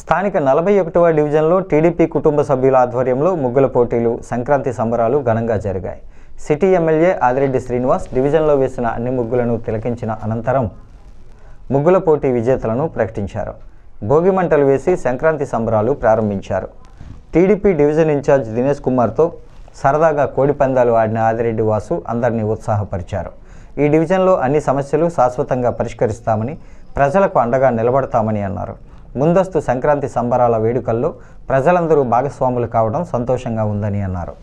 స్థానిక నలభై ఒకటవ డివిజన్లో టీడీపీ కుటుంబ సభ్యుల ఆధ్వర్యంలో ముగ్గుల పోటీలు సంక్రాంతి సంబరాలు ఘనంగా జరిగాయి. సిటీ ఎమ్మెల్యే ఆదిరెడ్డి శ్రీనివాస్ డివిజన్లో వేసిన అన్ని ముగ్గులను తిలకించిన అనంతరం ముగ్గుల పోటీ విజేతలను ప్రకటించారు. భోగి మంటలు వేసి సంక్రాంతి సంబరాలు ప్రారంభించారు. టీడీపీ డివిజన్ ఇన్ఛార్జ్ దినేష్ కుమార్తో సరదాగా కోడి పందాలు ఆడిన ఆదిరెడ్డి వాసు అందరినీ ఉత్సాహపరిచారు. ఈ డివిజన్లో అన్ని సమస్యలు శాశ్వతంగా పరిష్కరిస్తామని ప్రజలకు అండగా నిలబడతామని అన్నారు. ముందస్తు సంక్రాంతి సంబరాల వేడుకల్లో ప్రజలందరూ భాగస్వాములు కావడం సంతోషంగా ఉందని అన్నారు.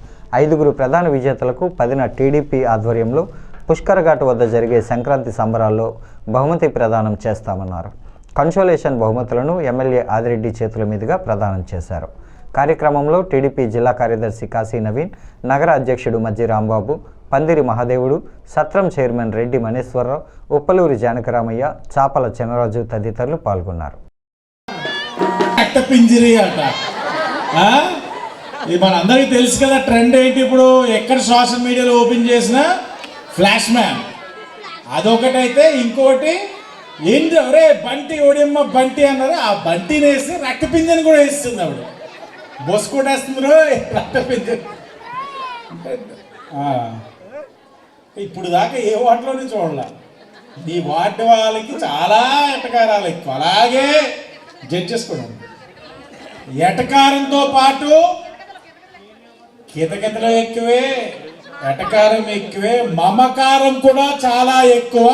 ఐదుగురు ప్రధాన విజేతలకు పదిన టీడీపీ ఆధ్వర్యంలో పుష్కరఘాట్ వద్ద జరిగే సంక్రాంతి సంబరాల్లో బహుమతి ప్రదానం చేస్తామన్నారు. కన్సోలేషన్ బహుమతులను ఎమ్మెల్యే ఆదిరెడ్డి చేతుల మీదుగా ప్రదానం చేశారు. కార్యక్రమంలో టీడీపీ జిల్లా కార్యదర్శి కాశీ నవీన్ నగర అధ్యక్షుడు మజ్జి రాంబాబు పందిరి మహాదేవుడు సత్రం చైర్మన్ రెడ్డి మనేశ్వరరావు ఉప్పలూరి జానకరామయ్య చాపల చినరాజు తదితరులు పాల్గొన్నారు. అట్ట పింజరి అట. ఇది మన తెలుసు కదా ట్రెండ్ ఏంటి ఇప్పుడు? ఎక్కడ సోషల్ మీడియాలో ఓపెన్ చేసినా ఫ్లాష్ మ్యాన్. అదొకటైతే ఇంకోటి ఏంటి ఎవరే బంటి ఓడియమ్మ బంటి అన్నారు. ఆ బంటిని వేసి రక్త పింజని కూడా వేస్తుంది ఆవిడ. బొస్ కూడా వేస్తుంది రోయ్, రక్త పింజని. ఇప్పుడు దాకా ఏ వాటిలోనే చూడాల. నీ వాటి వాళ్ళకి చాలా ఎటకారాలు ఎక్కువ. అలాగే జడ్జ్ చేసుకోవడం ఎటకారంతో పాటు కితకితలు ఎక్కువే ఎటకారం ఎక్కువే మమకారం కూడా చాలా ఎక్కువ.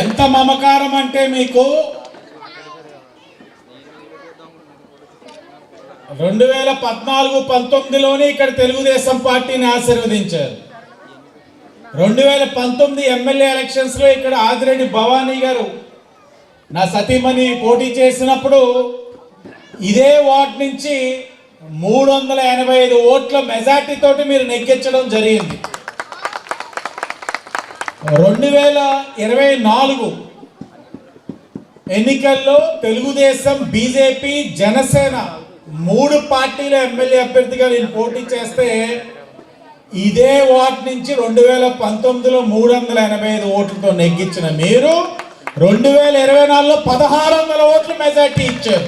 ఎంత మమకారం అంటే మీకు రెండు వేల పద్నాలుగు పంతొమ్మిదిలోనే ఇక్కడ తెలుగుదేశం పార్టీని ఆశీర్వదించారు. రెండు వేల పంతొమ్మిది ఎమ్మెల్యే ఎలక్షన్స్లో ఇక్కడ ఆదిరెడ్డి భవానీ గారు నా సతీమణి పోటీ చేసినప్పుడు ఇదే వార్డ్ నుంచి మూడు వందల ఎనభై ఐదు ఓట్ల మెజార్టీ తోటి మీరు నెగ్గించడం జరిగింది. రెండు వేల ఇరవై నాలుగు ఎన్నికల్లో తెలుగుదేశం బీజేపీ జనసేన మూడు పార్టీల ఎమ్మెల్యే అభ్యర్థిగా నేను పోటీ చేస్తే ఇదే వార్డ్ నుంచి రెండు వేల పంతొమ్మిదిలో మూడు వందల ఎనభై ఐదు ఓట్లతో నెగ్గించిన మీరు రెండు వేల ఇరవై నాలుగులో పదహారు వందల ఓట్ల మెజార్టీ ఇచ్చారు.